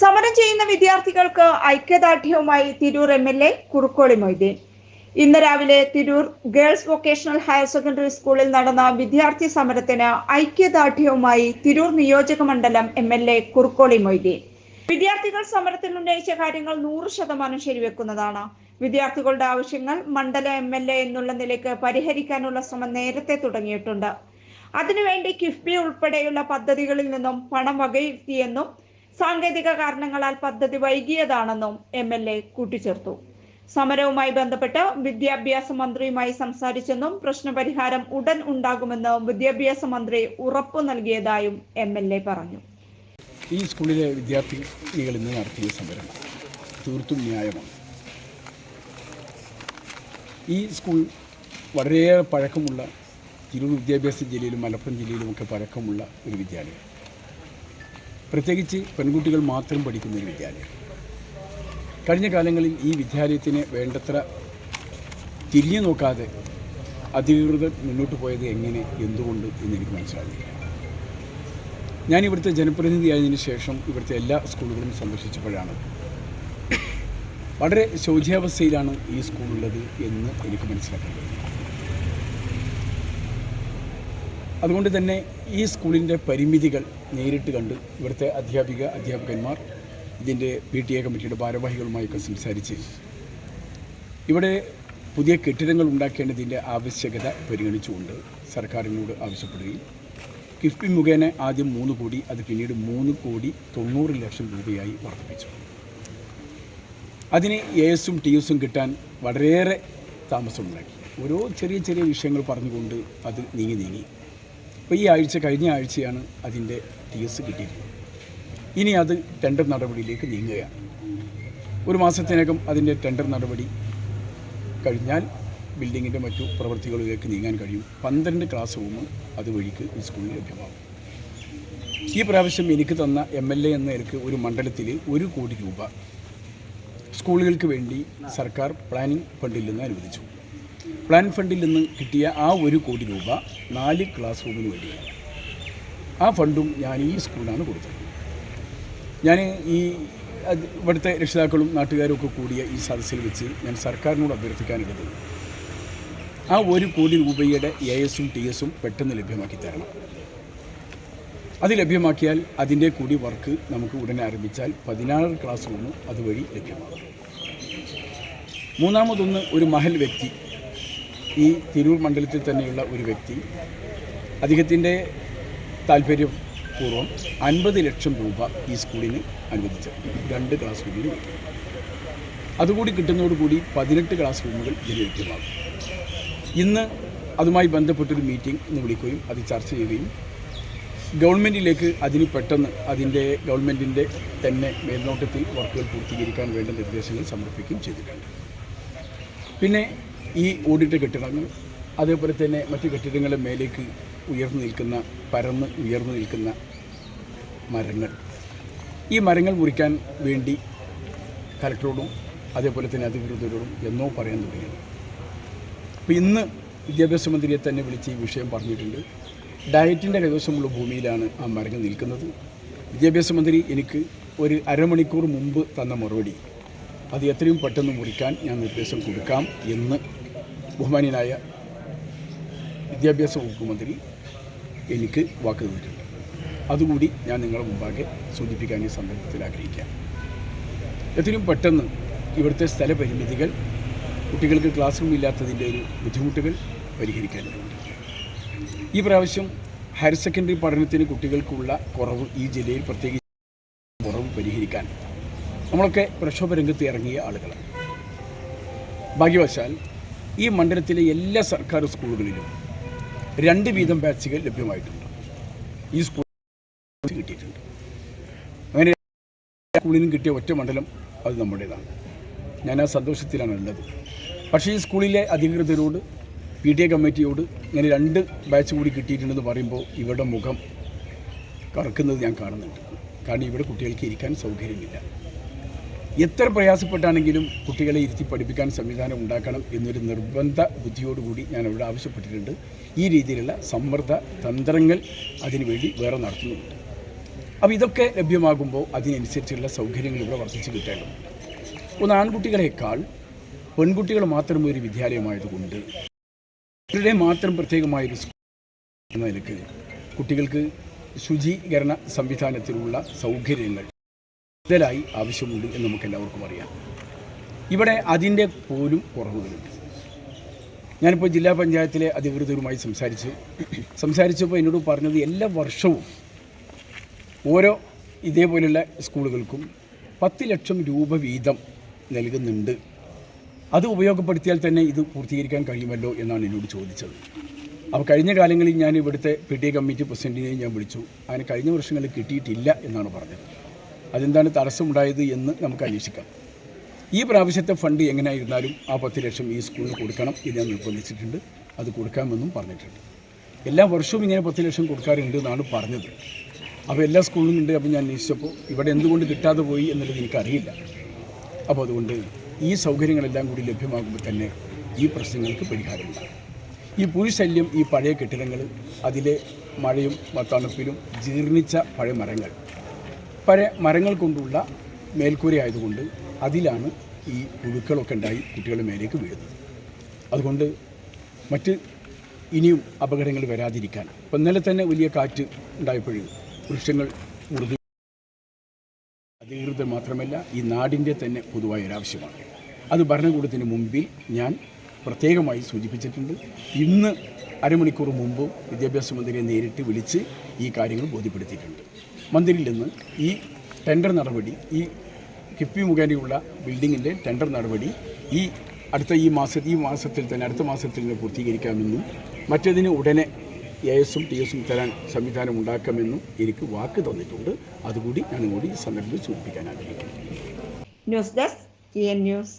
സമരം ചെയ്യുന്ന വിദ്യാർത്ഥികൾക്ക് ഐക്യദാർഢ്യവുമായി Tirur M L A Kurukkoli Moideen. ഇന്ന് രാവിലെ Tirur girls vocational higher secondary സ്കൂളിൽ നടന്ന വിദ്യാർത്ഥി സമരത്തിന് ഐക്യദാർഢ്യവുമായി തിരൂർ നിയോജക മണ്ഡലം M L A Kurukkoli Moideen. വിദ്യാർത്ഥികൾ സമരത്തിൽ ഉന്നയിച്ച കാര്യങ്ങൾ നൂറ് ശതമാനം ശരിവെക്കുന്നതാണ്. വിദ്യാർത്ഥികളുടെ ആവശ്യങ്ങൾ മണ്ഡല എം എൽ എ എന്നുള്ള നിലയ്ക്ക് പരിഹരിക്കാനുള്ള ശ്രമം നേരത്തെ തുടങ്ങിയിട്ടുണ്ട്. അതിനുവേണ്ടി കിഫ്ബി ഉൾപ്പെടെയുള്ള പദ്ധതികളിൽ നിന്നും പണം വകയിരുത്തിയെന്നും സാങ്കേതിക കാരണങ്ങളാൽ പദ്ധതി വൈകിയതാണെന്നും എം എൽ എ കൂട്ടിച്ചേർത്തു. സമരവുമായി ബന്ധപ്പെട്ട് വിദ്യാഭ്യാസ മന്ത്രിയുമായി സംസാരിച്ചെന്നും പ്രശ്നപരിഹാരം ഉടൻ ഉണ്ടാകുമെന്ന് വിദ്യാഭ്യാസ മന്ത്രി ഉറപ്പു നൽകിയതായും എം എൽ എ പറഞ്ഞു. ഈ സ്കൂളിലെ വിദ്യാർത്ഥിനികൾ ഇന്ന് നടത്തിയ സമരം തീർത്തും ന്യായമാണ്. ഈ സ്കൂൾ വളരെയേറെ പഴക്കമുള്ള തിരൂർ വിദ്യാഭ്യാസ ജില്ലയിലും മലപ്പുറം ജില്ലയിലുമൊക്കെ പഴക്കമുള്ള ഒരു വിദ്യാലയം. പ്രത്യേകിച്ച് പെൺകുട്ടികൾ മാത്രം പഠിക്കുന്ന ഒരു വിദ്യാലയം. കഴിഞ്ഞ കാലങ്ങളിൽ ഈ വിദ്യാലയത്തിന് വേണ്ടത്ര തിരിഞ്ഞു നോക്കാതെ അധികൃതർ മുന്നോട്ട് പോയത് എങ്ങനെ എന്തുകൊണ്ട് എന്ന് എനിക്ക് മനസ്സിലാകുന്നില്ല. ഞാൻ ഇവിടുത്തെ ജനപ്രതിനിധിയായതിനു ശേഷം ഇവിടുത്തെ എല്ലാ സ്കൂളുകളും സന്ദർശിച്ചപ്പോഴാണ് വളരെ ശോച്യാവസ്ഥയിലാണ് ഈ സ്കൂളുള്ളത് എന്ന് എനിക്ക് മനസ്സിലാക്കാൻ കഴിഞ്ഞു അതുകൊണ്ട് തന്നെ ഈ സ്കൂളിന്റെ പരിമിതികൾ നേരിട്ട് കണ്ട് ഇവിടുത്തെ അധ്യാപിക അധ്യാപകന്മാർ ഇതിന്റെ പി ടി എ കമ്മിറ്റിയുടെ ഭാരവാഹികളുമായൊക്കെ സംസാരിച്ച് ഇവിടെ പുതിയ കെട്ടിടങ്ങൾ ഉണ്ടാക്കേണ്ടതിന്റെ ആവശ്യകത പരിഗണിച്ചുകൊണ്ട് സർക്കാരിനോട് ആവശ്യപ്പെടുകയും കിഫ്ബി മുഖേന ആദ്യം മൂന്ന് കോടി അത് പിന്നീട് മൂന്ന് കോടി തൊണ്ണൂറ് ലക്ഷം രൂപയായി വർദ്ധിപ്പിച്ചു. അതിന് എ എസും ടി എസും കിട്ടാൻ വളരെയേറെ താമസമുണ്ടാക്കി. ഓരോ ചെറിയ ചെറിയ വിഷയങ്ങൾ പറഞ്ഞുകൊണ്ട് അത് നീങ്ങി നീങ്ങി. അപ്പോൾ ഈ ആഴ്ച കഴിഞ്ഞ ആഴ്ചയാണ് അതിന്റെ എസ് കിട്ടിയിരുന്നത് ഇനി അത് ടെൻഡർ നടപടിയിലേക്ക് നീങ്ങുകയാണ്. ഒരു മാസത്തിനകം അതിന്റെ ടെൻഡർ നടപടി കഴിഞ്ഞാൽ ബിൽഡിങ്ങിന്റെ മറ്റു പ്രവൃത്തികളിലേക്ക് നീങ്ങാൻ കഴിയും. പന്ത്രണ്ട് ക്ലാസ് റൂം അതുവഴിക്ക് ഈ സ്കൂളിൽ ലഭ്യമാകും. ഈ പ്രാവശ്യം എനിക്ക് തന്ന എം എൽ എ എന്ന നിലയ്ക്ക് ഒരു മണ്ഡലത്തിൽ ഒരു കോടി രൂപ സ്കൂളുകൾക്ക് വേണ്ടി സർക്കാർ പ്ലാനിംഗ് ഫണ്ടിൽ നിന്ന് അനുവദിച്ചു. പ്ലാൻ ഫണ്ടിൽ നിന്ന് കിട്ടിയ ആ ഒരു കോടി രൂപ നാല് ക്ലാസ് റൂമിന് വേണ്ടിയാണ് ആ ഫണ്ടും ഞാൻ ഈ സ്കൂളിനാണ് കൊടുത്തത്. ഞാൻ ഈ ഇവിടുത്തെ രക്ഷിതാക്കളും നാട്ടുകാരും ഒക്കെ കൂടിയ ഈ സദസ്സിൽ വെച്ച് ഞാൻ സർക്കാരിനോട് അഭ്യർത്ഥിക്കാനുള്ളത് ആ ഒരു കോടി രൂപയുടെ എ എസും ടി എസും പെട്ടെന്ന് ലഭ്യമാക്കി തരണം. അത് ലഭ്യമാക്കിയാൽ അതിന്റെ കൂടി വർക്ക് നമുക്ക് ഉടനെ ആരംഭിച്ചാൽ പതിനാറ് ക്ലാസ് റൂം അതുവഴി ലഭ്യമാകും. മൂന്നാമതൊന്ന് ഒരു മഹൽ വ്യക്തി ഈ തിരൂർ മണ്ഡലത്തിൽ തന്നെയുള്ള ഒരു വ്യക്തി. അദ്ദേഹത്തിന്റെ താല്പര്യപൂർവം അൻപത് ലക്ഷം രൂപ ഈ സ്കൂളിന് അനുവദിച്ചു. രണ്ട് ക്ലാസ് റൂമിന് അതുകൂടി കിട്ടുന്നതോടുകൂടി പതിനെട്ട് ക്ലാസ് റൂമുകൾ ഇതിന് ലഭ്യമാകും. ഇന്ന് അതുമായി ബന്ധപ്പെട്ടൊരു മീറ്റിംഗ് ഇന്ന് വിളിക്കുകയും അത് ചർച്ച ചെയ്യുകയും ഗവൺമെന്റിലേക്ക് അതിന് പെട്ടെന്ന് അതിന്റെ ഗവൺമെന്റിന്റെ തന്നെ മേൽനോട്ടത്തിൽ വർക്കുകൾ പൂർത്തീകരിക്കാൻ വേണ്ട നിർദ്ദേശങ്ങൾ സമർപ്പിക്കുകയും ചെയ്തിട്ടുണ്ട്. പിന്നെ ഈ ഓടിട്ട കെട്ടിടങ്ങൾ അതേപോലെ തന്നെ മറ്റു കെട്ടിടങ്ങളുടെ മേലേക്ക് ഉയർന്നു നിൽക്കുന്ന പരന്ന് ഉയർന്നു നിൽക്കുന്ന മരങ്ങൾ. ഈ മരങ്ങൾ മുറിക്കാൻ വേണ്ടി കലക്ടറോടും അതേപോലെ തന്നെ അധികൃതരോടും എന്നോ പറയാൻ തുടങ്ങിയത്. അപ്പോൾ ഇന്ന് വിദ്യാഭ്യാസ മന്ത്രിയെ തന്നെ വിളിച്ച് ഈ വിഷയം പറഞ്ഞിട്ടുണ്ട്. ഡയറ്റിന്റെ കൈവശമുള്ള ഭൂമിയിലാണ് ആ മരങ്ങൾ നിൽക്കുന്നത്. വിദ്യാഭ്യാസ മന്ത്രി എനിക്ക് ഒരു അരമണിക്കൂർ മുമ്പ് തന്ന മറുപടി. അത് എത്രയും പെട്ടെന്ന് മുറിക്കാൻ ഞാൻ നിർദ്ദേശം കൊടുക്കാം എന്ന് ബഹുമാന്യനായ വിദ്യാഭ്യാസ വകുപ്പ് മന്ത്രി എനിക്ക് വാക്ക് തന്നിട്ടുണ്ട്. അതുകൂടി ഞാൻ നിങ്ങളുടെ മുമ്പാകെ സൂചിപ്പിക്കാൻ ഈ സന്ദർഭത്തിൽ ആഗ്രഹിക്കാം. എത്രയും പെട്ടെന്ന് ഇവിടുത്തെ സ്ഥലപരിമിതികൾ കുട്ടികൾക്ക് ക്ലാസ് റൂം ഇല്ലാത്തതിന്റെ ഒരു ബുദ്ധിമുട്ടുകൾ പരിഹരിക്കേണ്ടതുണ്ട് ഈ പ്രാവശ്യം ഹയർ സെക്കൻഡറി പഠനത്തിന് കുട്ടികൾക്കുള്ള കുറവ് ഈ ജില്ലയിൽ പ്രത്യേകിച്ച് കുറവ് പരിഹരിക്കാൻ നമ്മളൊക്കെ പ്രക്ഷോഭരംഗത്ത് ഇറങ്ങിയ ആളുകളാണ്. ഭാഗ്യവശാൽ ഈ മണ്ഡലത്തിലെ എല്ലാ സർക്കാർ സ്കൂളുകളിലും രണ്ട് വീതം ബാച്ചുകൾ ലഭ്യമായിട്ടുണ്ട്. ഈ സ്കൂൾ കിട്ടിയിട്ടുണ്ട്. അങ്ങനെ സ്കൂളിനും കിട്ടിയ ഒറ്റ മണ്ഡലം അത് നമ്മുടേതാണ്. ഞാൻ ആ സന്തോഷത്തിലാണ് ഉള്ളത്. പക്ഷേ ഈ സ്കൂളിലെ അധികൃതരോട് പി ടി എ കമ്മിറ്റിയോട് ഇങ്ങനെ രണ്ട് ബാച്ച് കൂടി കിട്ടിയിട്ടുണ്ടെന്ന് പറയുമ്പോൾ ഇവരുടെ മുഖം കറക്കുന്നത് ഞാൻ കാണുന്നുണ്ട്. കാരണം ഇവിടെ കുട്ടികൾക്ക് ഇരിക്കാൻ സൗകര്യമില്ല. എത്ര പ്രയാസപ്പെട്ടാണെങ്കിലും കുട്ടികളെ ഇരുത്തി പഠിപ്പിക്കാൻ സംവിധാനം ഉണ്ടാക്കണം എന്നൊരു നിർബന്ധ ബുദ്ധിയോടുകൂടി ഞാൻ അവിടെ ആവശ്യപ്പെട്ടിട്ടുണ്ട്. ഈ രീതിയിലുള്ള സമ്മർദ്ദ തന്ത്രങ്ങൾ അതിനുവേണ്ടി വേറെ നടത്തുന്നുണ്ട്. അപ്പോൾ ഇതൊക്കെ ലഭ്യമാകുമ്പോൾ അതിനനുസരിച്ചുള്ള സൗകര്യങ്ങൾ ഇവിടെ വർദ്ധിച്ച് കിട്ടേണ്ടതുണ്ട്. ഒന്ന് ആൺകുട്ടികളെക്കാൾ പെൺകുട്ടികൾ മാത്രം ഒരു വിദ്യാലയമായതുകൊണ്ട് ഇവരുടെ മാത്രം പ്രത്യേകമായൊരു സ്കൂൾ നിലയ്ക്ക് കുട്ടികൾക്ക് ശുചീകരണ സംവിധാനത്തിലുള്ള സൗകര്യങ്ങൾ കൂടുതലായി ആവശ്യമുണ്ട് എന്ന് നമുക്ക് എല്ലാവർക്കും അറിയാം. ഇവിടെ അതിന്റെ പോലും കുറവുകളുണ്ട് ഞാനിപ്പോൾ ജില്ലാ പഞ്ചായത്തിലെ അധികൃതരുമായി സംസാരിച്ചു സംസാരിച്ചപ്പോൾ എന്നോട് പറഞ്ഞത് എല്ലാ വർഷവും ഓരോ ഇതേപോലെയുള്ള സ്കൂളുകൾക്കും പത്ത് ലക്ഷം രൂപ വീതം നൽകുന്നുണ്ട്. അത് ഉപയോഗപ്പെടുത്തിയാൽ തന്നെ ഇത് പൂർത്തീകരിക്കാൻ കഴിയുമല്ലോ എന്നാണ് എന്നോട് ചോദിച്ചത്. അപ്പോൾ കഴിഞ്ഞ കാലങ്ങളിൽ ഞാൻ ഇവിടുത്തെ പി ടി എ കമ്മിറ്റി പ്രസിഡന്റിനെയും ഞാൻ വിളിച്ചു. അതിന് കഴിഞ്ഞ വർഷങ്ങളിൽ കിട്ടിയിട്ടില്ല എന്നാണ് പറഞ്ഞത്. അതെന്താണ് തടസ്സമുണ്ടായത് എന്ന് നമുക്ക് അന്വേഷിക്കാം. ഈ പ്രാവശ്യത്തെ ഫണ്ട് എങ്ങനെയായിരുന്നാലും ആ പത്ത് ലക്ഷം ഈ സ്കൂളിൽ കൊടുക്കണം ഇത് ഞാൻ നിർബന്ധിച്ചിട്ടുണ്ട്. അത് കൊടുക്കാമെന്നും പറഞ്ഞിട്ടുണ്ട്. എല്ലാ വർഷവും ഇങ്ങനെ പത്ത് ലക്ഷം കൊടുക്കാറുണ്ട് എന്നാണ് പറഞ്ഞത്. അപ്പോൾ എല്ലാ സ്കൂളിലും ഉണ്ട് അപ്പോൾ ഞാൻ അന്വേഷിച്ചപ്പോൾ ഇവിടെ എന്തുകൊണ്ട് കിട്ടാതെ പോയി എന്നുള്ളത് എനിക്കറിയില്ല. അപ്പോൾ അതുകൊണ്ട് ഈ സൗകര്യങ്ങളെല്ലാം കൂടി ലഭ്യമാകുമ്പോൾ തന്നെ ഈ പ്രശ്നങ്ങൾക്ക് പരിഹാരമുണ്ടാകും ഈ പുഴുശല്യം ഈ പഴയ കെട്ടിടങ്ങൾ അതിലെ മഴയും തണുപ്പിലും ജീർണിച്ച പഴയ മരങ്ങൾ പഴയ മരങ്ങൾ കൊണ്ടുള്ള മേൽക്കൂര ആയതുകൊണ്ട് അതിലാണ് ഈ പുഴുക്കളൊക്കെ ഉണ്ടായി കുട്ടികളുടെ മേലേക്ക് വീഴുന്നത്. അതുകൊണ്ട് മറ്റ് ഇനിയും അപകടങ്ങൾ വരാതിരിക്കാൻ. ഇപ്പം ഇന്നലെ തന്നെ വലിയ കാറ്റ് ഉണ്ടായപ്പോഴും വൃക്ഷങ്ങൾ മുറിഞ്ഞു അധികൃതർ മാത്രമല്ല ഈ നാടിന്റെ തന്നെ പൊതുവായ ഒരാവശ്യമാണ് അത് ഭരണകൂടത്തിന് മുമ്പിൽ ഞാൻ പ്രത്യേകമായി സൂചിപ്പിച്ചിട്ടുണ്ട്. ഇന്ന് അരമണിക്കൂർ മുമ്പും വിദ്യാഭ്യാസ മന്ത്രിയെ നേരിട്ട് വിളിച്ച് ഈ കാര്യങ്ങൾ ബോധ്യപ്പെടുത്തിയിട്ടുണ്ട്. മന്ത്രിയിൽ നിന്ന് ഈ ടെൻഡർ നടപടി ഈ കിഫ്ബി മുഖേനയുള്ള ബിൽഡിങ്ങിന്റെ ടെൻഡർ നടപടി ഈ അടുത്ത ഈ മാസ ഈ മാസത്തിൽ തന്നെ അടുത്ത മാസത്തിൽ തന്നെ പൂർത്തീകരിക്കാമെന്നും മറ്റതിന് ഉടനെ എ എസും ടി എസും തരാൻ സംവിധാനം ഉണ്ടാക്കാമെന്നും എനിക്ക് വാക്ക് തന്നിട്ടുണ്ട്. അതുകൂടി ഞാൻ കൂടി ഈ സന്ദർഭത്തിൽ സൂചിപ്പിക്കാൻ ആഗ്രഹിക്കുന്നു. News desk news